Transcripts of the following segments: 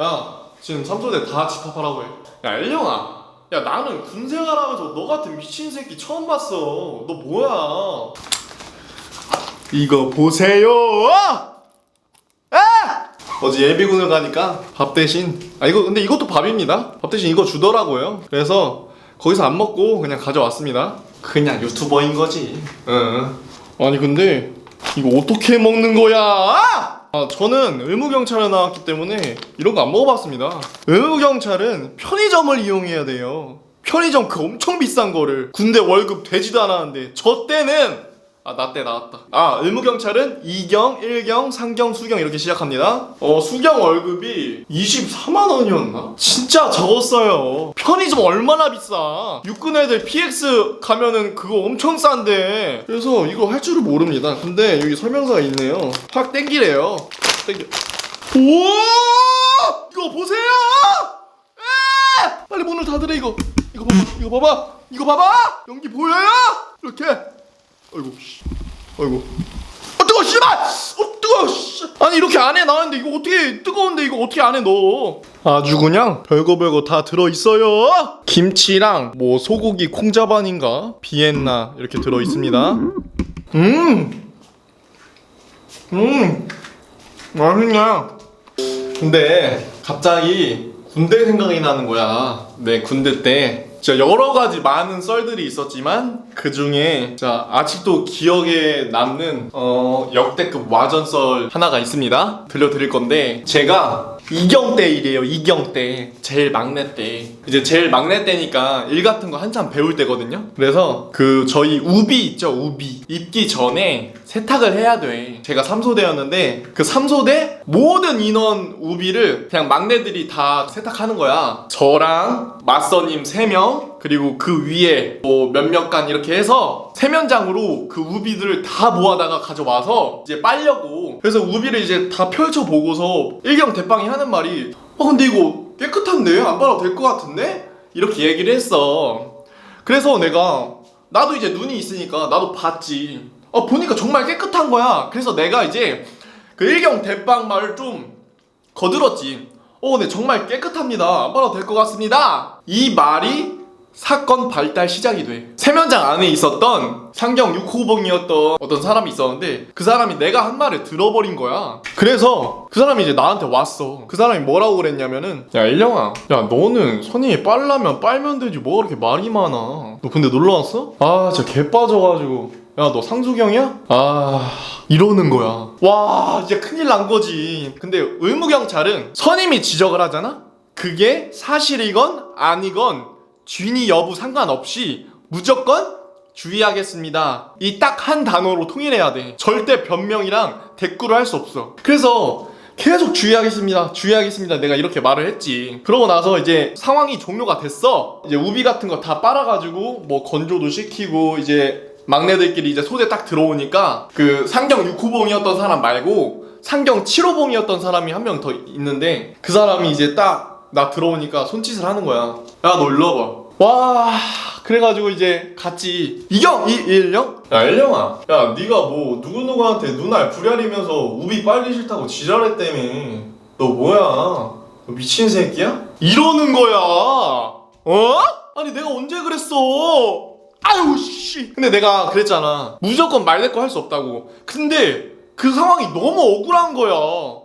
야 지금 삼소대 다 집합하라고 해야 일령아. 야 나는 군 생활하면서 너 같은 미친 새끼 처음 봤어. 너 뭐야? 이거 보세요. 아! 어제 예비군을 가니까 밥 대신 아 이거 근데 이것도 밥입니다. 밥 대신 이거 주더라고요. 그래서 거기서 안 먹고 그냥 가져왔습니다. 그냥 유튜버인 거지. 응. 아니 근데 이거 어떻게 먹는 거야 아 저는 의무경찰에 나왔기 때문에 이런 거 안 먹어봤습니다. 의무경찰은 편의점을 이용해야 돼요. 편의점 그 엄청 비싼 거를 군대 월급 되지도 않았는데 저 때는 아, 나 때 나왔다. 아, 의무경찰은 2경, 1경, 3경, 수경 이렇게 시작합니다. 어, 수경 월급이 24만 원이었나? 진짜 적었어요. 편의점 얼마나 비싸. 육군 애들 PX 가면은 그거 엄청 싼데. 그래서 이거 할 줄을 모릅니다. 근데 여기 설명서가 있네요. 확 땡기래요. 땡겨. 우와! 이거 보세요! 에! 빨리 문을 닫으래 이거. 이거 봐봐. 이거 봐봐. 이거 봐봐. 연기 보여요? 이렇게. 아이고 씨. 아이고. 아 뜨거 씨발! 어 뜨거 씨. 아니 이렇게 안에 나왔는데 이거 어떻게 뜨거운데 이거 어떻게 안에 넣어 아주 그냥 별거 별거 다 들어 있어요. 김치랑 뭐 소고기 콩자반인가? 비엔나 이렇게 들어 있습니다. 음음! 음. 맛있네. 근데 갑자기 군대 생각이 나는 거야. 내 군대 때 진짜 여러 가지 많은 썰들이 있었지만 그 중에 자 아직도 기억에 남는 어 역대급 와전 썰 하나가 있습니다. 들려드릴 건데 제가 이경 때 일이에요. 이경 때 제일 막내 때 이제 제일 막내 때니까 일 같은 거 한참 배울 때거든요. 그래서 그 저희 우비 있죠 우비 입기 전에 세탁을 해야 돼. 제가 3소대였는데 그 3소대 모든 인원 우비를 그냥 막내들이 다 세탁하는 거야. 저랑 맞서님 3명 그리고 그 위에 뭐 몇몇 간 이렇게 해서 세면장으로 그 우비들을 다 모아다가 가져와서 이제 빨려고 그래서 우비를 이제 다 펼쳐 보고서 일경 대빵이 하는 말이 어 근데 이거 깨끗한데 안 빨아도 될 것 같은데 이렇게 얘기를 했어. 그래서 내가 나도 이제 눈이 있으니까 나도 봤지. 어 보니까 정말 깨끗한 거야. 그래서 내가 이제 그 일경 대빵 말을 좀 거들었지. 어, 네 정말 깨끗합니다. 안 빨아도 될 것 같습니다. 이 말이 사건 발달 시작이 돼. 세면장 안에 있었던 상경 6호봉이었던 어떤 사람이 있었는데 그 사람이 내가 한 말을 들어버린 거야. 그래서 그 사람이 이제 나한테 왔어. 그 사람이 뭐라고 그랬냐면은 야 일령아, 야 너는 선임이 빨라면 빨면 되지 뭐 그렇게 말이 많아. 너 근데 놀러 왔어? 아 진짜 개 빠져가지고. 야 너 상수경이야? 아 이러는 거야. 와 이제 큰일 난 거지. 근데 의무경찰은 선임이 지적을 하잖아. 그게 사실이건 아니건 쥐니 여부 상관없이 무조건 주의하겠습니다. 이 딱 한 단어로 통일해야 돼. 절대 변명이랑 대꾸를 할 수 없어. 그래서 계속 주의하겠습니다. 주의하겠습니다. 내가 이렇게 말을 했지. 그러고 나서 이제 상황이 종료가 됐어. 이제 우비 같은 거 다 빨아가지고 뭐 건조도 시키고 이제 막내들끼리 이제 소대 딱 들어오니까 그 상경 6호봉이었던 사람 말고 상경 7호봉이었던 사람이 한 명 더 있는데 그 사람이 이제 딱 나 들어오니까 손짓을 하는 거야. 야 너 일로 와봐. 와 그래가지고 이제 같이. 이경 이 일령? 야 일령아. 야 네가 뭐 누구 누구한테 눈알 부랴리면서 우비 빨기 싫다고 지랄했다며. 너 뭐야? 너 미친 새끼야? 이러는 거야. 어? 아니 내가 언제 그랬어? 아유 씨. 근데 내가 그랬잖아. 무조건 말 대꾸 할 수 없다고. 근데 그 상황이 너무 억울한 거야.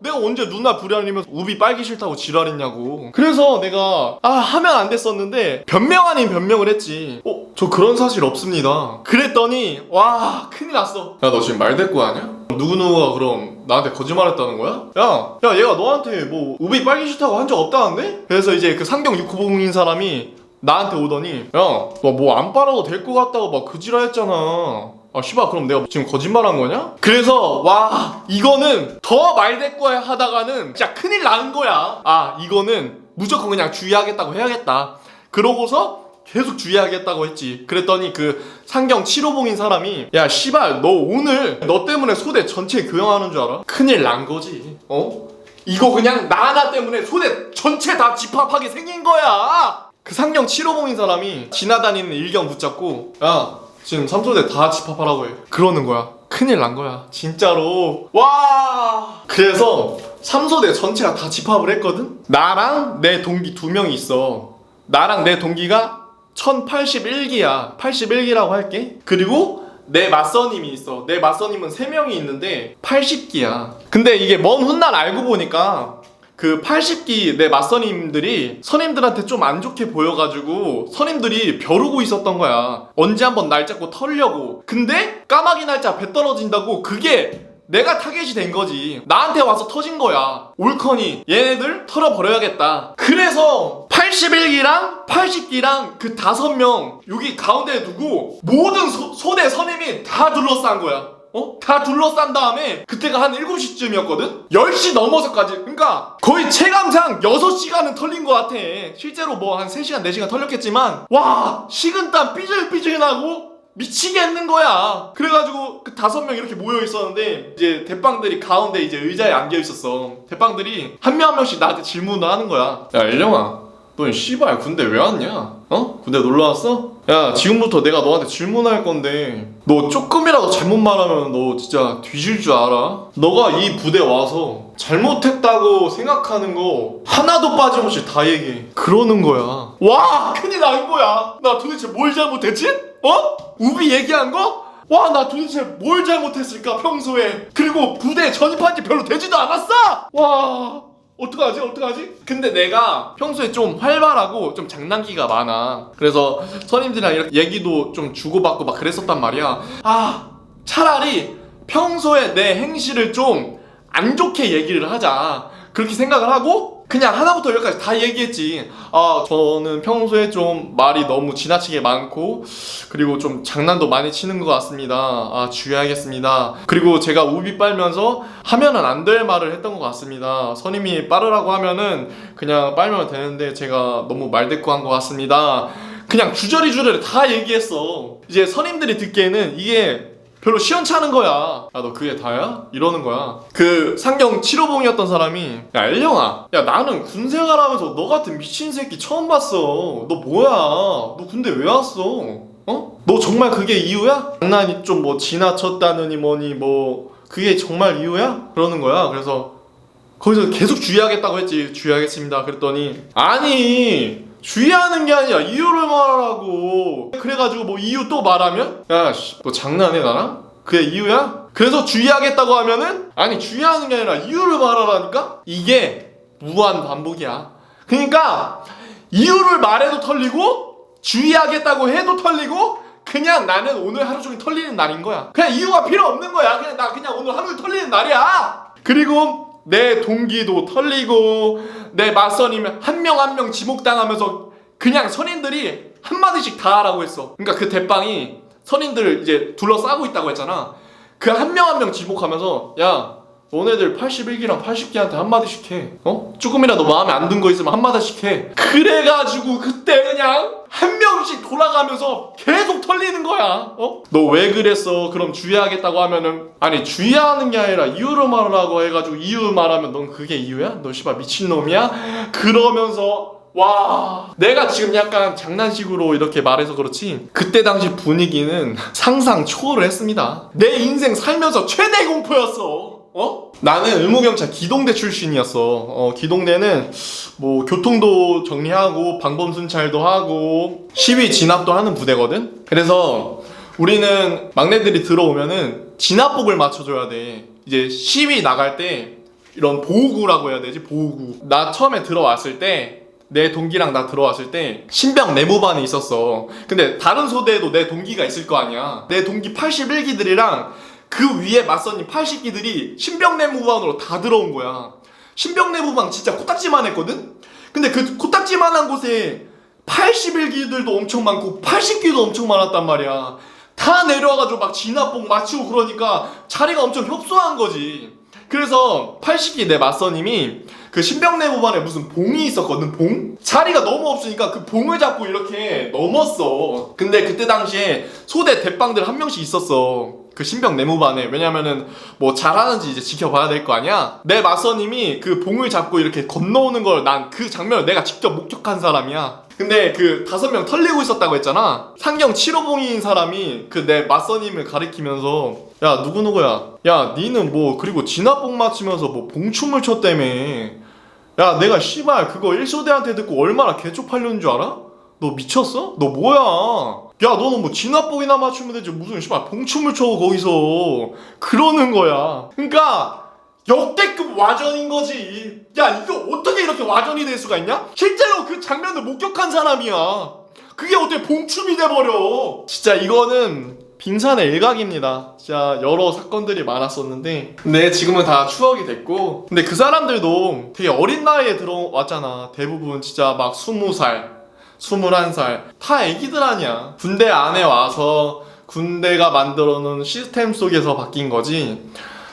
내가 언제 누나 부랴리면서 우비 빨기 싫다고 지랄했냐고. 그래서 내가 아 하면 안 됐었는데 변명 아닌 변명을 했지. 어? 저 그런 사실 없습니다. 그랬더니 와 큰일 났어. 야 너 지금 말대꾸 하냐? 누구누구가 그럼 나한테 거짓말했다는 거야? 야, 야 얘가 너한테 뭐 우비 빨기 싫다고 한 적 없다는데? 그래서 이제 그 상경 6호봉인 사람이 나한테 오더니 야 너 뭐 안 빨아도 될 것 같다고 막 그 지랄 했잖아. 아 씨발 그럼 내가 지금 거짓말한 거냐? 그래서 와 이거는 더 말대꾸 하다가는 진짜 큰일 나는 거야 아 이거는 무조건 그냥 주의하겠다고 해야겠다 그러고서 계속 주의하겠다고 했지 그랬더니 그 상경 7호봉인 사람이 야 씨발 너 오늘 너 때문에 소대 전체 교양하는 줄 알아? 큰일 난 거지 어? 이거 그냥 나 하나 때문에 소대 전체 다 집합하게 생긴 거야 그 상경 7호봉인 사람이 지나다니는 일경 붙잡고 야 지금 삼소대 다 집합하라고 해. 그러는 거야. 큰일 난 거야. 진짜로. 와. 그래서 삼소대 전체가 다 집합을 했거든? 나랑 내 동기 두 명이 있어. 나랑 내 동기가 1081기야. 81기라고 할게. 그리고 내 맞선님이 있어. 내 맞선님은 3명이 있는데 80기야. 근데 이게 먼 훗날 알고 보니까 그 80기 내 맞선님들이 선임들한테 좀 안 좋게 보여가지고 선임들이 벼르고 있었던 거야. 언제 한번 날 잡고 털려고. 근데 까마귀 날짜 배 떨어진다고 그게 내가 타겟이 된 거지. 나한테 와서 터진 거야. 올커니 얘네들 털어버려야겠다. 그래서 81기랑 80기랑 그 다섯 명 여기 가운데에 두고 모든 소, 소대 선임이 다 둘러싼 거야. 어? 다 둘러싼 다음에 그때가 한 7시쯤이었거든? 10시 넘어서까지 그러니까 거의 체감상 6시간은 털린 것 같아 실제로 뭐 한 3시간 4시간 털렸겠지만 와 식은땀 삐질삐질 나고 미치겠는 거야 그래가지고 그 다섯 명 이렇게 모여 있었는데 이제 대빵들이 가운데 이제 의자에 앉아 있었어 대빵들이 한 명 한 명씩 나한테 질문을 하는 거야 야 일령아 너 씨발 군대 왜 왔냐? 어? 군대 놀러 왔어? 야 지금부터 내가 너한테 질문할 건데 너 조금이라도 잘못 말하면 너 진짜 뒤질 줄 알아? 너가 이 부대 와서 잘못했다고 생각하는 거 하나도 빠짐없이 다 얘기해 그러는 거야 와 큰일 난 거야 나 도대체 뭘 잘못했지? 어? 우비 얘기한 거? 와 나 도대체 뭘 잘못했을까 평소에 그리고 부대에 전입한 지 별로 되지도 않았어 와 어떡하지? 어떡하지? 근데 내가 평소에 좀 활발하고 좀 장난기가 많아. 그래서 선임들이랑 이렇게 얘기도 좀 주고받고 막 그랬었단 말이야. 아 차라리 평소에 내 행실을 좀 안 좋게 얘기를 하자. 그렇게 생각을 하고 그냥 하나부터 열까지 다 얘기했지. 아 저는 평소에 좀 말이 너무 지나치게 많고 그리고 좀 장난도 많이 치는 것 같습니다. 아 주의하겠습니다. 그리고 제가 우비 빨면서 하면은 안 될 말을 했던 것 같습니다. 선임이 빠르라고 하면은 그냥 빨면 되는데 제가 너무 말대꾸 한 것 같습니다. 그냥 주저리 주저리 다 얘기했어. 이제 선임들이 듣기에는 이게 별로 시원찮은 거야. 야, 너 그게 다야? 이러는 거야. 그 상경 7호봉이었던 사람이 야, 엘령아. 야, 나는 군 생활하면서 너 같은 미친 새끼 처음 봤어. 너 뭐야? 너 군대 왜 왔어? 어? 너 정말 그게 이유야? 장난이 좀 뭐 지나쳤다느니 뭐니 뭐 그게 정말 이유야? 그러는 거야. 그래서 거기서 계속 주의하겠다고 했지. 주의하겠습니다. 그랬더니 아니 주의하는 게 아니라 이유를 말하라고. 그래가지고 뭐 이유 또 말하면 야, 씨, 너 장난해 나랑? 그게 이유야? 그래서 주의하겠다고 하면은 아니 주의하는 게 아니라 이유를 말하라니까 이게 무한 반복이야. 그러니까 이유를 말해도 털리고 주의하겠다고 해도 털리고 그냥 나는 오늘 하루 종일 털리는 날인 거야. 그냥 이유가 필요 없는 거야. 그냥 나 그냥 오늘 하루 종일 털리는 날이야. 그리고 내 동기도 털리고 내 맞선이면 한 명 한 명 지목당하면서 그냥 선임들이 한 마디씩 다 하라고 했어. 그러니까 그 대빵이 선임들을 이제 둘러싸고 있다고 했잖아. 그 한 명 한 명 지목하면서 야 너네들 81기랑 80기한테 한마디씩 해. 어? 조금이라도 마음에 안 든 거 있으면 한마디씩 해. 그래가지고 그때 그냥 한 명씩 돌아가면서 계속 털리는 거야. 어? 너 왜 그랬어? 그럼 주의하겠다고 하면은 아니 주의하는 게 아니라 이유로 말하라고 해가지고 이유 말하면 넌 그게 이유야? 너 씨발 미친놈이야? 그러면서 와 내가 지금 약간 장난식으로 이렇게 말해서 그렇지 그때 당시 분위기는 상상 초월을 했습니다 내 인생 살면서 최대 공포였어 어? 나는 의무경찰 기동대 출신이었어. 어, 기동대는 뭐 교통도 정리하고 방범 순찰도 하고 시위 진압도 하는 부대거든? 그래서 우리는 막내들이 들어오면은 진압복을 맞춰줘야 돼. 이제 시위 나갈 때 이런 보호구라고 해야 되지? 보호구. 나 처음에 들어왔을 때 내 동기랑 나 들어왔을 때 신병 내무반에 있었어. 근데 다른 소대에도 내 동기가 있을 거 아니야. 내 동기 81기들이랑 그 위에 맞선이 80기들이 신병 내무반으로 다 들어온 거야. 신병 내무반 진짜 코딱지만 했거든? 근데 그 코딱지만한 곳에 81기들도 엄청 많고 80기도 엄청 많았단 말이야. 다 내려와가지고 막 진압복 맞추고 그러니까 자리가 엄청 협소한 거지. 그래서 80기 내 맞선님이 그 신병내무반에 무슨 봉이 있었거든 봉? 자리가 너무 없으니까 그 봉을 잡고 이렇게 넘었어. 근데 그때 당시에 소대 대빵들 한 명씩 있었어 그 신병 내무반에. 왜냐면은 뭐 잘하는지 이제 지켜봐야 될 거 아니야? 내 맞선님이 그 봉을 잡고 이렇게 건너오는 걸 난 그 장면을 내가 직접 목격한 사람이야. 근데 그 다섯 명 털리고 있었다고 했잖아. 상경 7호봉인 사람이 그 내 맞선님을 가리키면서 야 누구누구야? 야 니는 뭐 그리고 진압봉 맞추면서 뭐 봉춤을 췄다며. 야 내가 씨발 그거 일소대한테 듣고 얼마나 개쪽팔렸는 줄 알아? 너 미쳤어? 너 뭐야? 야 너는 뭐 진압봉이나 맞추면 되지. 무슨 씨발 봉춤을 춰 거기서. 그러는 거야. 그러니까 역대급 와전인 거지. 야 이거 어떻게 이렇게 와전이 될 수가 있냐? 실제로 그 장면을 목격한 사람이야. 그게 어떻게 봉춤이 돼버려? 진짜 이거는 빙산의 일각입니다. 진짜 여러 사건들이 많았었는데. 근데 지금은 다 추억이 됐고. 근데 그 사람들도 되게 어린 나이에 들어왔잖아. 대부분 진짜 막 스무 살 21살. 다 애기들 아니야. 군대 안에 와서 군대가 만들어 놓은 시스템 속에서 바뀐 거지.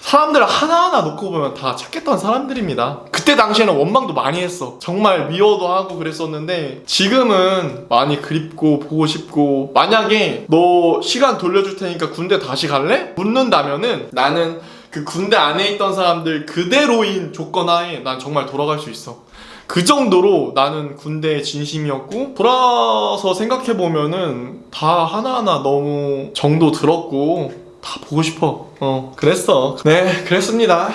사람들 하나하나 놓고 보면 다 착했던 사람들입니다. 그때 당시에는 원망도 많이 했어. 정말 미워도 하고 그랬었는데 지금은 많이 그립고 보고 싶고. 만약에 너 시간 돌려줄 테니까 군대 다시 갈래? 묻는다면은 나는 그 군대 안에 있던 사람들 그대로인 조건 하에 난 정말 돌아갈 수 있어 그 정도로 나는 군대에 진심이었고 돌아서 생각해 보면은 다 하나하나 너무 정도 들었고 다 보고 싶어. 어 그랬어. 네 그랬습니다.